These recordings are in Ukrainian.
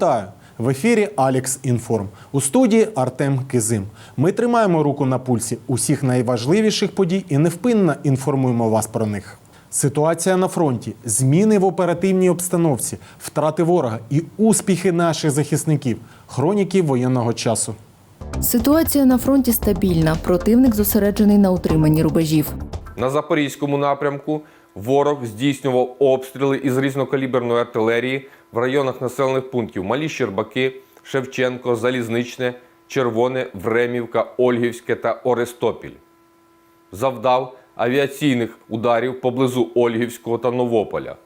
Вітаю! В ефірі Алекс Інформ. У студії Артем Кизим. Ми тримаємо руку на пульсі усіх найважливіших подій і невпинно інформуємо вас про них. Ситуація на фронті, зміни в оперативній обстановці, втрати ворога і успіхи наших захисників, хроніки воєнного часу. Ситуація на фронті стабільна. Противник зосереджений на утриманні рубежів. На запорізькому напрямку ворог здійснював обстріли із різнокаліберної артилерії в районах населених пунктів Малі Щербаки, Шевченко, Залізничне, Червоне, Времівка, Ольгівське та Орестопіль. Завдав авіаційних ударів поблизу Ольгівського та Новополя.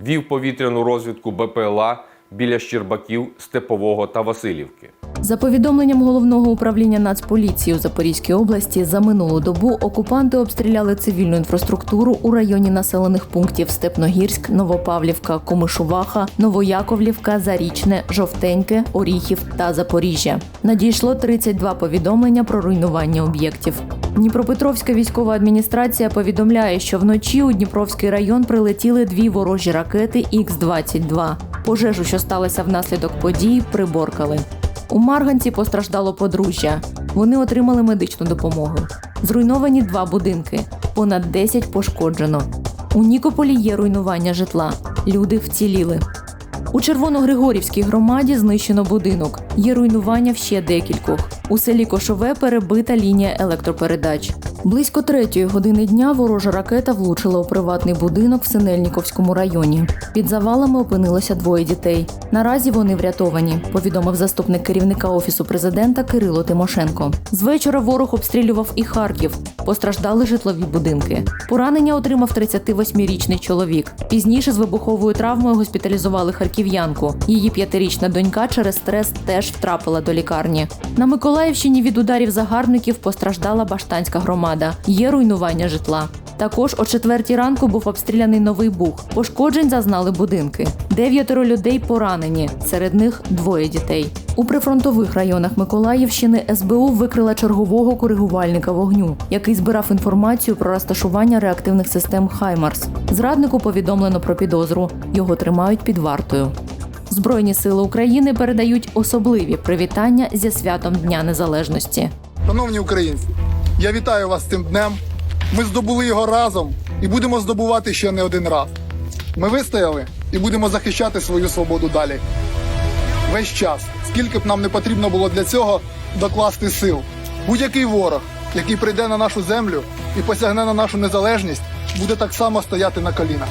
Вів повітряну розвідку БПЛА біля Щербаків, Степового та Васильівки. За повідомленням головного управління Нацполіції у Запорізькій області, за минулу добу окупанти обстріляли цивільну інфраструктуру у районі населених пунктів Степногірськ, Новопавлівка, Комишуваха, Новояковлівка, Зарічне, Жовтеньке, Оріхів та Запоріжжя. Надійшло 32 повідомлення про руйнування об'єктів. Дніпропетровська військова адміністрація повідомляє, що вночі у Дніпровський район прилетіли дві ворожі ракети Х-22. Пожежу, що сталася внаслідок подій, приборкали. У Марганці постраждало подружжя. Вони отримали медичну допомогу. Зруйновані два будинки, понад 10 пошкоджено. У Нікополі є руйнування житла. Люди вціліли. У Червоногригорівській громаді знищено будинок. Є руйнування в ще декількох. У селі Кошове перебита лінія електропередач. Близько третьої години дня ворожа ракета влучила у приватний будинок в Синельніковському районі. Під завалами опинилося двоє дітей. Наразі вони врятовані, повідомив заступник керівника офісу президента Кирило Тимошенко. З вечора ворог обстрілював і Харків. Постраждали житлові будинки. Поранення отримав 38-річний чоловік. Пізніше з вибуховою травмою госпіталізували харків'янку. Її п'ятирічна донька через стрес теж втрапила до лікарні. На Миколаївщині від ударів загарбників постраждала Баштанська громада. Є руйнування житла. Також о четвертій ранку був обстріляний новий бух. Пошкоджень зазнали будинки. Дев'ятеро людей поранені, серед них двоє дітей. У прифронтових районах Миколаївщини СБУ викрила чергового коригувальника вогню, який збирав інформацію про розташування реактивних систем Хаймарс. Зраднику повідомлено про підозру. Його тримають під вартою. Збройні сили України передають особливі привітання зі святом Дня Незалежності. Шановні українці, я вітаю вас цим днем. Ми здобули його разом і будемо здобувати ще не один раз. Ми вистояли і будемо захищати свою свободу далі. Весь час, скільки б нам не потрібно було для цього докласти сил. Будь-який ворог, який прийде на нашу землю і посягне на нашу незалежність, буде так само стояти на колінах.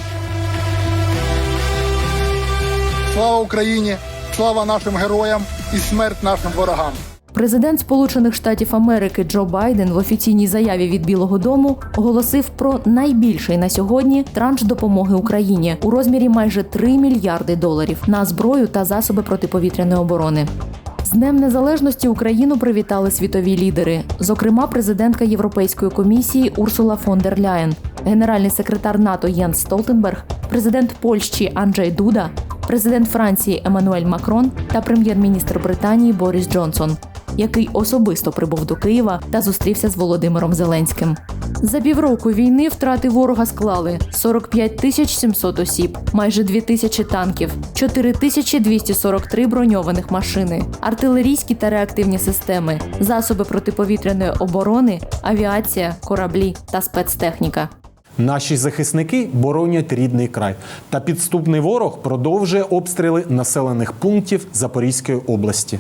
Слава Україні! Слава нашим героям і смерть нашим ворогам! Президент Сполучених Штатів Америки Джо Байден в офіційній заяві від Білого Дому оголосив про найбільший на сьогодні транш допомоги Україні у розмірі майже 3 мільярди доларів на зброю та засоби протиповітряної оборони. З Днем Незалежності Україну привітали світові лідери, зокрема, президентка Європейської комісії Урсула фон дер Ляєн, генеральний секретар НАТО Єнс Столтенберг, президент Польщі Анджей Дуда, президент Франції Еммануель Макрон та прем'єр-міністр Британії Борис Джонсон, який особисто прибув до Києва та зустрівся з Володимиром Зеленським. За півроку війни втрати ворога склали 45 тисяч 700 осіб, майже 2 тисячі танків, 4 тисячі 243 броньованих машини, артилерійські та реактивні системи, засоби протиповітряної оборони, авіація, кораблі та спецтехніка. Наші захисники боронять рідний край, та підступний ворог продовжує обстріли населених пунктів Запорізької області.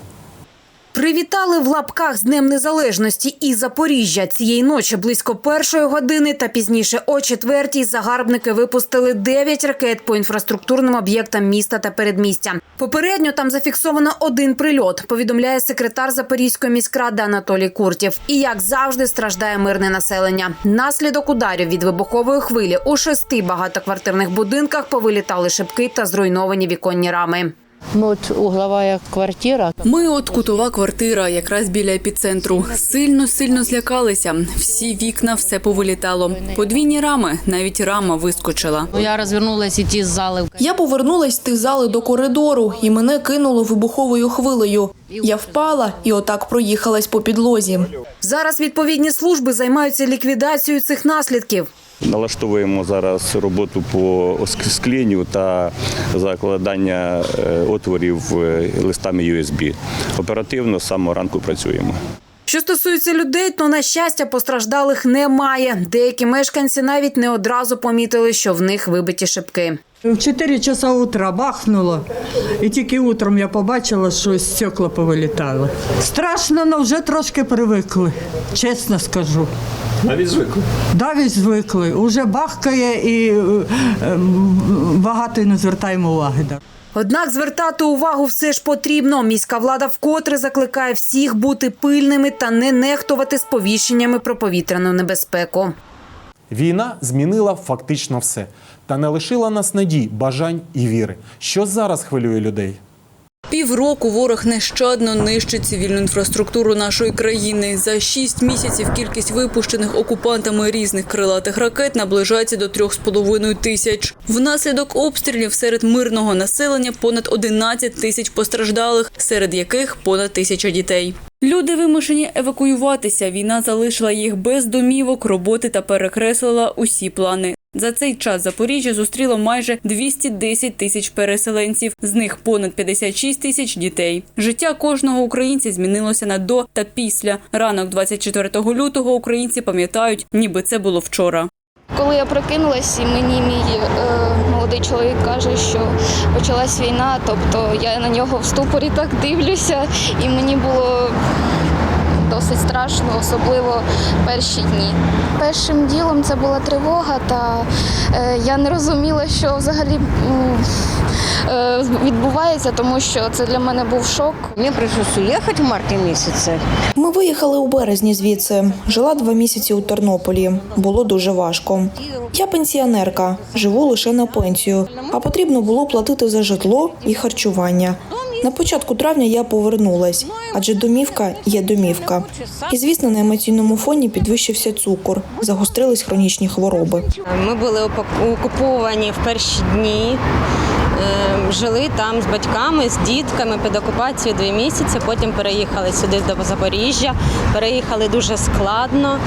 Привітали в лапках з Днем Незалежності і Запоріжжя. Цієї ночі близько першої години та пізніше о четвертій загарбники випустили 9 ракет по інфраструктурним об'єктам міста та передмістя. Попередньо там зафіксовано один прильот. Повідомляє секретар Запорізької міськради Анатолій Куртів. І як завжди страждає мирне населення. Наслідок ударів від вибухової хвилі у шести багатоквартирних будинках повилітали шибки та зруйновані віконні рами. Ну, от угловая квартира. Ми от кутова квартира, якраз біля епіцентру. Сильно сильно злякалися. Всі вікна, все повилітало. Подвійні рами, навіть рама вискочила. Я розвернулася йти з зали. Я повернулась з тих зали до коридору, і мене кинуло вибуховою хвилею. Я впала і отак проїхалась по підлозі. Зараз відповідні служби займаються ліквідацією цих наслідків. Налаштовуємо зараз роботу по скленню та закладання е, отворів е, листами USB. Оперативно з самого ранку працюємо. Що стосується людей, то на щастя постраждалих немає. Деякі мешканці навіть не одразу помітили, що в них вибиті шибки. В 4 часа утра бахнуло, і тільки утром я побачила, що стекла повилітали. Страшно, але вже трошки привикли, чесно скажу. Навіть звикли. Давід звикли, уже бахкає і е, багато не звертаємо уваги. Однак звертати увагу все ж потрібно. Міська влада вкотре закликає всіх бути пильними та не нехтувати сповіщеннями про повітряну небезпеку. Війна змінила фактично все та не лишила нас надій, бажань і віри. Що зараз хвилює людей? Півроку ворог нещадно нищить цивільну інфраструктуру нашої країни. За шість місяців кількість випущених окупантами різних крилатих ракет наближається до трьох з половиною тисяч. Внаслідок обстрілів серед мирного населення понад 11 тисяч постраждалих, серед яких понад тисяча дітей. Люди вимушені евакуюватися. Війна залишила їх без домівок, роботи та перекреслила усі плани. За цей час Запоріжжя зустріло майже 210 тисяч переселенців, з них понад 56 тисяч дітей. Життя кожного українця змінилося на до та після. Ранок 24 лютого українці пам'ятають, ніби це було вчора. Коли я прокинулась, і мені мій е, молодий чоловік каже, що почалась війна, тобто я на нього в ступорі так дивлюся, і мені було досить страшно, особливо перші дні. Першим ділом це була тривога, та е, я не розуміла, що взагалі е, відбувається, тому що це для мене був шок. Мне пришлось уехать в марте месяце. Ми виїхали у березні звідси. Жила два місяці у Тернополі. Було дуже важко. Я пенсіонерка, живу лише на пенсію, а потрібно було платити за житло і харчування. На початку травня я повернулась, адже домівка є домівка. І звісно, на емоційному фоні підвищився цукор, загострились хронічні хвороби. Ми були окуповані в перші дні. Е, Жили там з батьками, з дітками під окупацією дві місяці. Потім переїхали сюди до Запоріжжя. Переїхали дуже складно.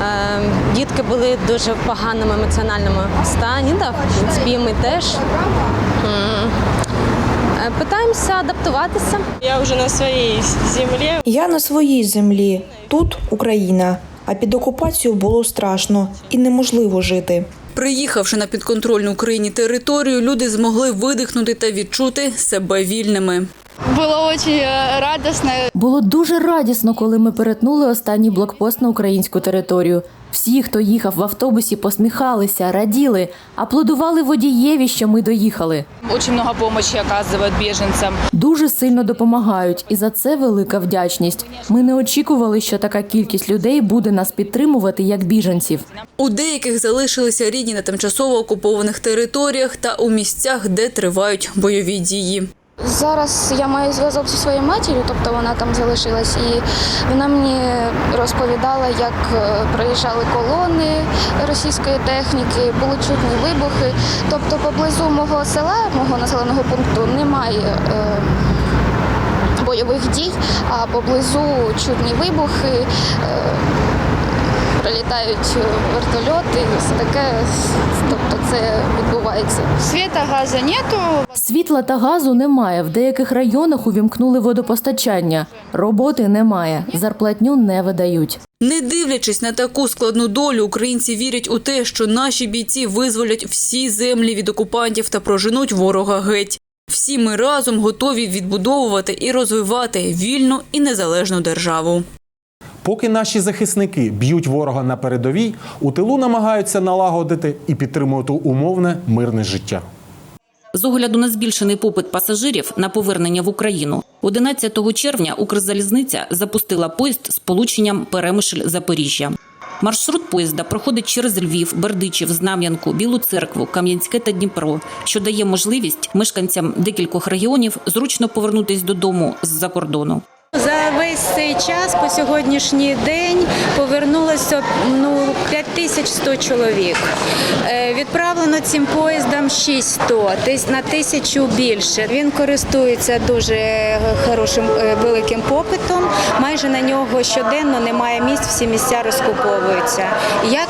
Е, Дітки були дуже в поганому емоціональному стані. Да, в теж. Е, Питаємося адаптуватися. Я вже на своїй землі. Я на своїй землі, тут Україна. А під окупацією було страшно і неможливо жити. Приїхавши на підконтрольну Україні територію, люди змогли видихнути та відчути себе вільними. Було дуже радісно. Було дуже радісно, коли ми перетнули останній блокпост на українську територію. Всі, хто їхав в автобусі, посміхалися, раділи, аплодували водієві, що ми доїхали. Дуже багато допомоги оказують біженцям. Дуже сильно допомагають, і за це велика вдячність. Ми не очікували, що така кількість людей буде нас підтримувати як біженців. У деяких залишилися рідні на тимчасово окупованих територіях та у місцях, де тривають бойові дії. Зараз я маю зв'язок зі своєю матір'ю, тобто вона там залишилась, і вона мені розповідала, як е, проїжджали колони російської техніки, були чутні вибухи. Тобто, поблизу мого села, мого населеного пункту, немає. е, Бойових дій, а поблизу чутні вибухи, е, прилітають е, вертольоти, все таке. Тобто це відбувається. Світа газу нету, Світла та газу немає. В деяких районах увімкнули водопостачання. Роботи немає, зарплатню не видають. Не дивлячись на таку складну долю, українці вірять у те, що наші бійці визволять всі землі від окупантів та проженуть ворога геть. Всі ми разом готові відбудовувати і розвивати вільну і незалежну державу. Поки наші захисники б'ють ворога на передовій, у тилу намагаються налагодити і підтримувати умовне мирне життя. З огляду на збільшений попит пасажирів на повернення в Україну, 11 червня Укрзалізниця запустила поїзд з полученням Перемишль-Запоріжжя. Маршрут поїзда проходить через Львів, Бердичів, Знам'янку, Білу Церкву, Кам'янське та Дніпро, що дає можливість мешканцям декількох регіонів зручно повернутись додому з-за кордону. За весь цей час по сьогоднішній день повернулося ну 5100 чоловік. Е, Відправлено цим поїздом 600, десь на тисячу більше. Він користується дуже хорошим е, великим попитом. Майже на нього щоденно немає місць, всі місця розкуповуються. Як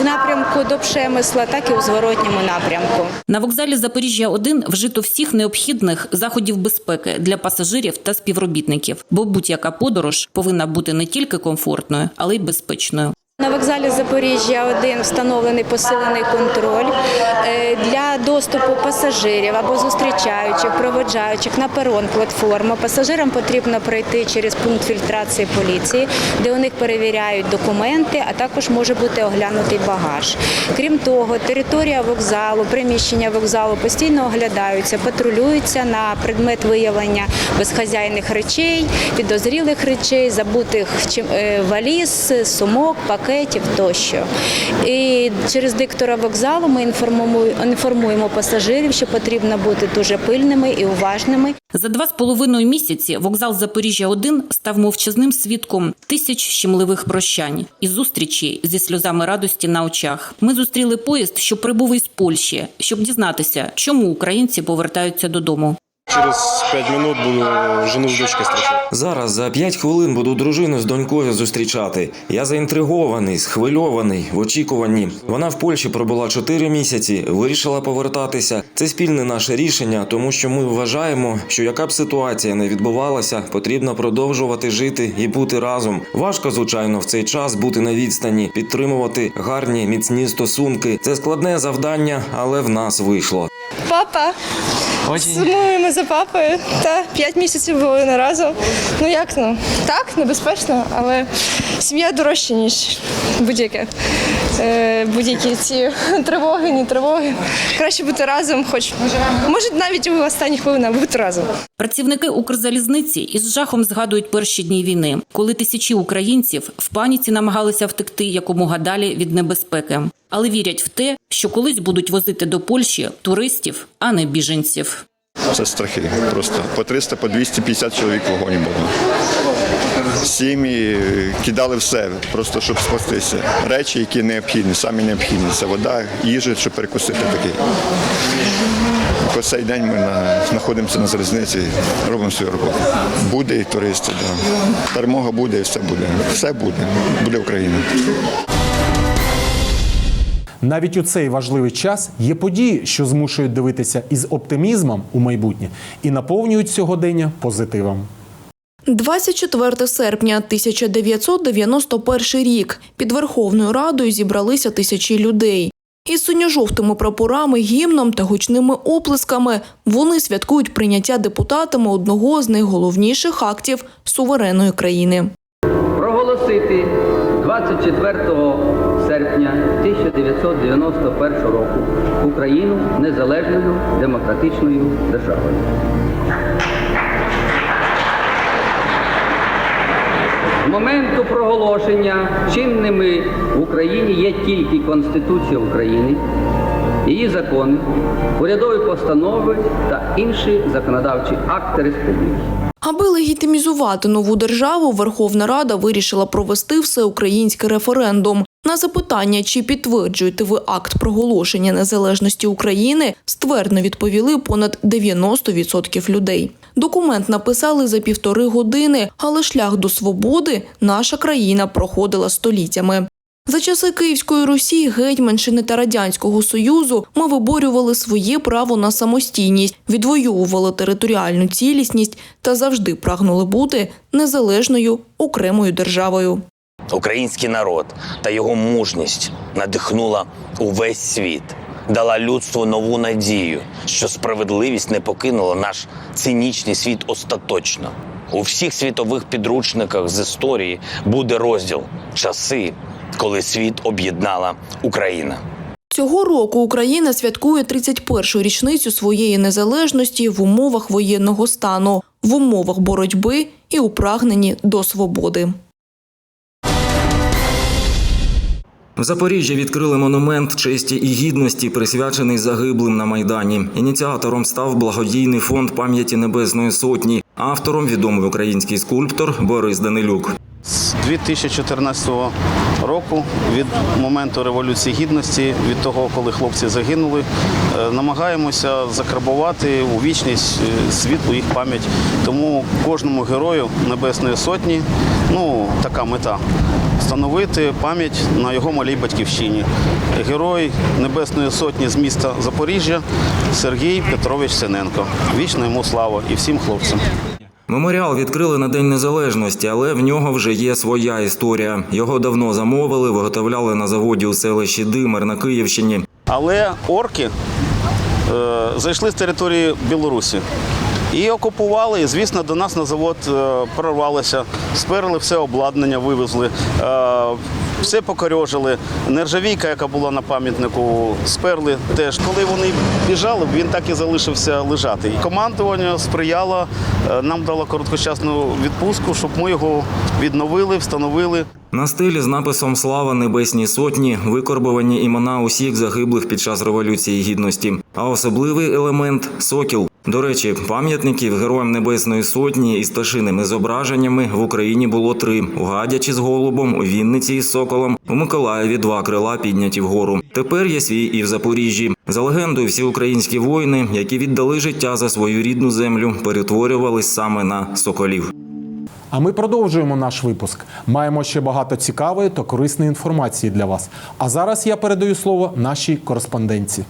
в напрямку до Пшемисла, так і у зворотньому напрямку. На вокзалі Запоріжжя 1 вжито всіх необхідних заходів безпеки для пасажирів та співробітників, бо будь-яка подорож повинна бути не тільки комфортною, але й безпечною. На вокзалі Запоріжжя 1 встановлений посилений контроль Е, для доступу пасажирів або зустрічаючих, проводжаючих на перон платформу. Пасажирам потрібно пройти через пункт фільтрації поліції, де у них перевіряють документи, а також може бути оглянутий багаж. Крім того, територія вокзалу, приміщення вокзалу постійно оглядаються, патрулюються на предмет виявлення безхазяйних речей, підозрілих речей, забутих е, валіз, сумок, пакетів тощо. І через диктора вокзалу ми інформуємо, пасажирів, що потрібно бути дуже пильними і уважними. За два з половиною місяці вокзал Запоріжжя 1 став мовчазним свідком тисяч щемливих прощань і зустрічей зі сльозами радості на очах. Ми зустріли поїзд, що прибув із Польщі, щоб дізнатися, чому українці повертаються додому. Через 5 минут буду жену з дочкою зустрічати. Зараз за 5 хвилин буду дружину з донькою зустрічати. Я заінтригований, схвильований, в очікуванні. Вона в Польщі пробула 4 місяці, вирішила повертатися. Це спільне наше рішення, тому що ми вважаємо, що яка б ситуація не відбувалася, потрібно продовжувати жити і бути разом. Важко, звичайно, в цей час бути на відстані, підтримувати гарні міцні стосунки. Це складне завдання, але в нас вийшло. Папа. Сумуємо за папою. Та п'ять місяців були не разом. Ну як ну? Так, небезпечно, але сім'я дорожча, ніж будь-яке. Е, будь-які ці тривоги, ні тривоги. Краще бути разом, хоч може навіть у останні хвилини бути разом. Працівники Укрзалізниці із жахом згадують перші дні війни, коли тисячі українців в паніці намагалися втекти якомога далі від небезпеки, але вірять в те, що колись будуть возити до Польщі туристів, а не біженців. Це страхи. Просто по 300, по 250 чоловік в вагоні було. Сім'ї кидали все, просто щоб спастися. Речі, які необхідні, самі необхідні. Це вода, їжа, щоб перекусити такий. По цей день ми на, знаходимося на залізниці, робимо свою роботу. Буде і туристи, да. Перемога буде і все буде. Все буде. Буде Україна. Навіть у цей важливий час є події, що змушують дивитися із оптимізмом у майбутнє і наповнюють сьогодення позитивом. 24 серпня 1991 рік під Верховною Радою зібралися тисячі людей. Із синьо-жовтими прапорами, гімном та гучними оплесками вони святкують прийняття депутатами одного з найголовніших актів суверенної країни. проголосити 24 серпня 1991 року Україну незалежною демократичною державою. З моменту проголошення чинними в Україні є тільки Конституція України, її закони, урядові постанови та інші законодавчі акти республіки. Аби легітимізувати нову державу, Верховна Рада вирішила провести всеукраїнський референдум. На запитання, чи підтверджуєте ви акт проголошення незалежності України, ствердно відповіли понад 90% людей. Документ написали за півтори години, але шлях до свободи наша країна проходила століттями. За часи Київської Русі, Гетьманщини та Радянського Союзу ми виборювали своє право на самостійність, відвоювали територіальну цілісність та завжди прагнули бути незалежною окремою державою. Український народ та його мужність надихнула увесь світ, дала людству нову надію, що справедливість не покинула наш цинічний світ остаточно. У всіх світових підручниках з історії буде розділ часи, коли світ об'єднала Україна. Цього року Україна святкує 31-ю річницю своєї незалежності в умовах воєнного стану, в умовах боротьби і у прагненні до свободи. В Запоріжжі відкрили монумент честі і гідності, присвячений загиблим на майдані. Ініціатором став благодійний фонд пам'яті Небесної Сотні. Автором відомий український скульптор Борис Данилюк. З 2014 року, від моменту Революції Гідності, від того, коли хлопці загинули, е, намагаємося закарбувати у вічність е, світлу їх пам'ять. Тому кожному герою Небесної Сотні, ну така мета. Встановити пам'ять на його малій батьківщині. Герой Небесної Сотні з міста Запоріжжя Сергій Петрович Синенко. Вічна йому слава і всім хлопцям. Меморіал відкрили на День Незалежності, але в нього вже є своя історія. Його давно замовили, виготовляли на заводі у селищі Димир на Київщині. Але орки е, зайшли з території Білорусі і окупували. І, звісно, до нас на завод е, прорвалися, сперли все обладнання, вивезли, е, все покорьожили. Нержавійка, яка була на пам'ятнику, сперли теж. Коли вони біжали, він так і залишився лежати. Командування сприяло, е, нам дало короткочасну відпустку, щоб ми його відновили, встановили. На стелі з написом Слава Небесній Сотні викорбовані імена усіх загиблих під час Революції Гідності. А особливий елемент сокіл. До речі, пам'ятників героям Небесної Сотні із пташиними зображеннями в Україні було три: у Гадячі з голубом, у Вінниці із соколом, у Миколаєві два крила підняті вгору. Тепер є свій і в Запоріжжі. За легендою, всі українські воїни, які віддали життя за свою рідну землю, перетворювались саме на соколів. А ми продовжуємо наш випуск. Маємо ще багато цікавої та корисної інформації для вас. А зараз я передаю слово нашій кореспонденці.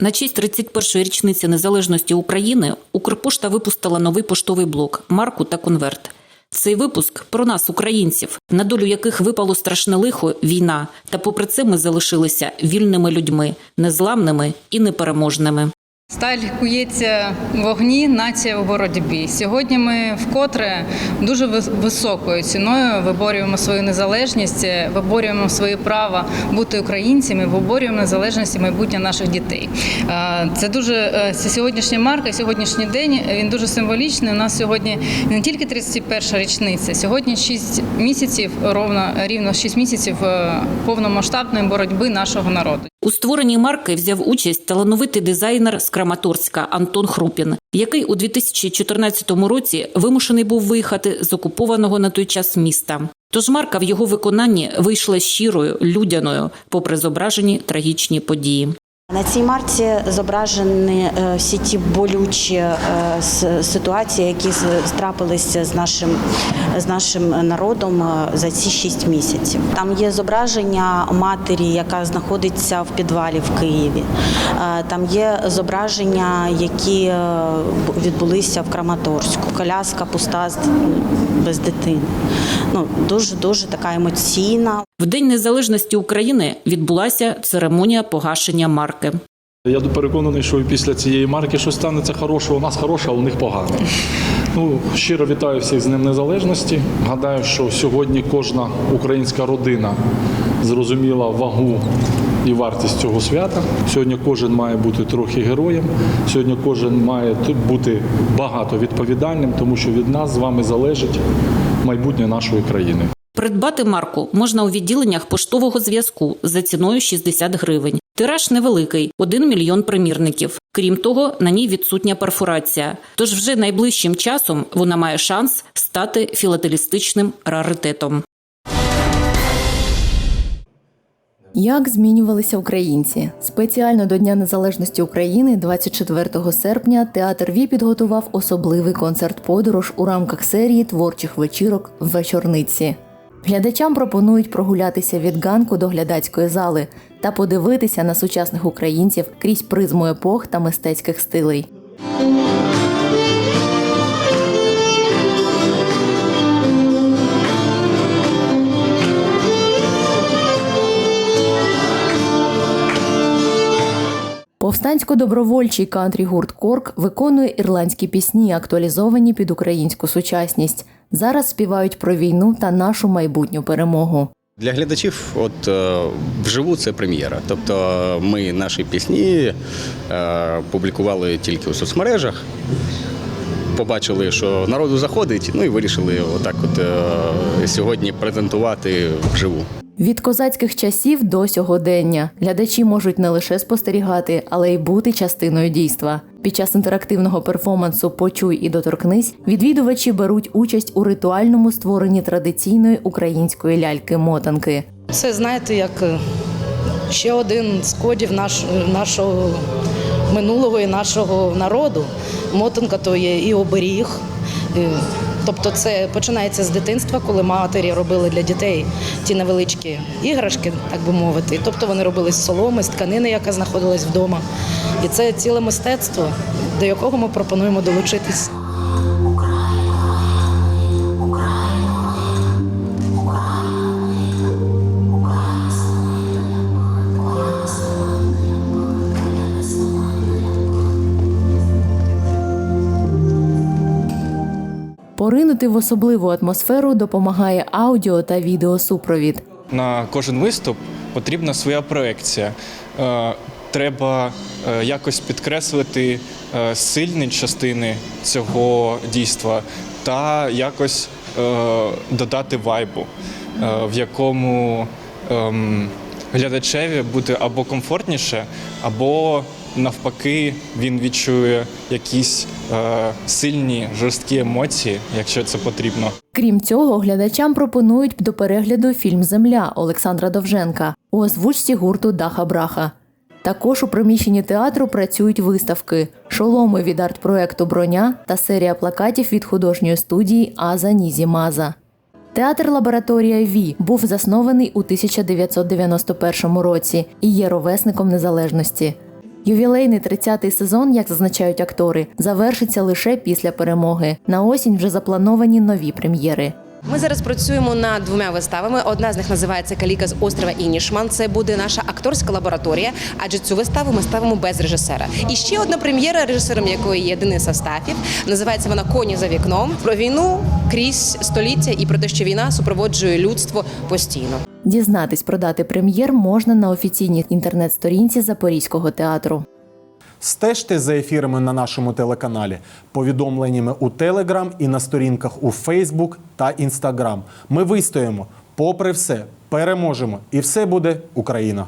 На честь 31-ї річниці незалежності України Укрпошта випустила новий поштовий блок марку та конверт. Цей випуск про нас, українців, на долю яких випало страшне лихо війна. Та попри це ми залишилися вільними людьми, незламними і непереможними. Сталь кується в вогні, нація у боротьбі. Сьогодні ми вкотре дуже вис- високою ціною виборюємо свою незалежність, виборюємо своє право бути українцями, виборюємо незалежність майбутнє наших дітей. Е, Це дуже е, це сьогоднішня марка, сьогоднішній день він дуже символічний. У нас сьогодні не тільки 31 річниця, сьогодні 6 місяців, ровно рівно 6 місяців е, повномасштабної боротьби нашого народу. У створенні марки взяв участь талановитий дизайнер з Краматорська Антон Хрупін, який у 2014 році вимушений був виїхати з окупованого на той час міста. Тож марка в його виконанні вийшла щирою, людяною, попри зображені трагічні події. На цій марці зображені е, всі ті болючі е, ситуації, які трапилися з нашим, з нашим народом е, за ці шість місяців. Там є зображення матері, яка знаходиться в підвалі в Києві. Там є зображення, які відбулися в Краматорську. Коляска пуста без дитини. Ну дуже дуже така емоційна. В День Незалежності України відбулася церемонія погашення марки. Я переконаний, що після цієї марки щось станеться хороше. У нас хороше, а у них погане. Ну, щиро вітаю всіх з Днем Незалежності. Гадаю, що сьогодні кожна українська родина зрозуміла вагу і вартість цього свята. Сьогодні кожен має бути трохи героєм. Сьогодні кожен має бути багато відповідальним, тому що від нас з вами залежить майбутнє нашої країни. Придбати марку можна у відділеннях поштового зв'язку за ціною 60 гривень. Тираж невеликий 1 мільйон примірників. Крім того, на ній відсутня перфорація. Тож вже найближчим часом вона має шанс стати філателістичним раритетом. Як змінювалися українці? Спеціально до Дня Незалежності України, 24 серпня, театр Ві підготував особливий концерт-подорож у рамках серії творчих вечірок в вечорниці. Глядачам пропонують прогулятися від ганку до глядацької зали та подивитися на сучасних українців крізь призму епох та мистецьких стилей. Повстансько-добровольчий кантрі-гурт Корк виконує ірландські пісні, актуалізовані під українську сучасність. Зараз співають про війну та нашу майбутню перемогу. Для глядачів, от е, вживу це прем'єра. Тобто ми наші пісні е, публікували тільки у соцмережах. Побачили, що народу заходить, ну і вирішили отак, от е, сьогодні презентувати вживу. Від козацьких часів до сьогодення глядачі можуть не лише спостерігати, але й бути частиною дійства. Під час інтерактивного перформансу Почуй і доторкнись відвідувачі беруть участь у ритуальному створенні традиційної української ляльки-мотанки. Це знаєте, як е, ще один з кодів наш, нашого минулого і нашого народу. Мотанка то є і оберіг. е, Тобто це починається з дитинства, коли матері робили для дітей ті невеличкі іграшки, так би мовити. Тобто вони робили з соломи, з тканини, яка знаходилась вдома. І це ціле мистецтво, до якого ми пропонуємо долучитись. Поринути в особливу атмосферу допомагає аудіо та відеосупровід. На кожен виступ потрібна своя проекція. Е, Треба е, якось підкреслити е, сильні частини цього дійства та якось додати вайбу, в якому ем, глядачеві буде або комфортніше, або навпаки він відчує якісь е, сильні жорсткі емоції, якщо це потрібно. Крім цього, глядачам пропонують до перегляду фільм Земля Олександра Довженка у озвучці гурту Даха Браха. Також у приміщенні театру працюють виставки, шоломи від арт-проекту Броня та серія плакатів від художньої студії Аза Нізі Маза. Театр Лабораторія Ві був заснований у 1991 році і є ровесником незалежності. Ювілейний 30-й сезон, як зазначають актори, завершиться лише після перемоги. На осінь вже заплановані нові прем'єри. Ми зараз працюємо над двома виставами. Одна з них називається Каліка з острова Інішман. Це буде наша акторська лабораторія, адже цю виставу ми ставимо без режисера. І ще одна прем'єра, режисером якої є Денис Астафів. Називається вона Коні за вікном про війну крізь століття і про те, що війна супроводжує людство постійно. Дізнатись про дати прем'єр можна на офіційній інтернет-сторінці Запорізького театру. Стежте за ефірами на нашому телеканалі, повідомленнями у Телеграм і на сторінках у Фейсбук та Інстаграм. Ми вистоїмо. Попри все, переможемо, і все буде Україна.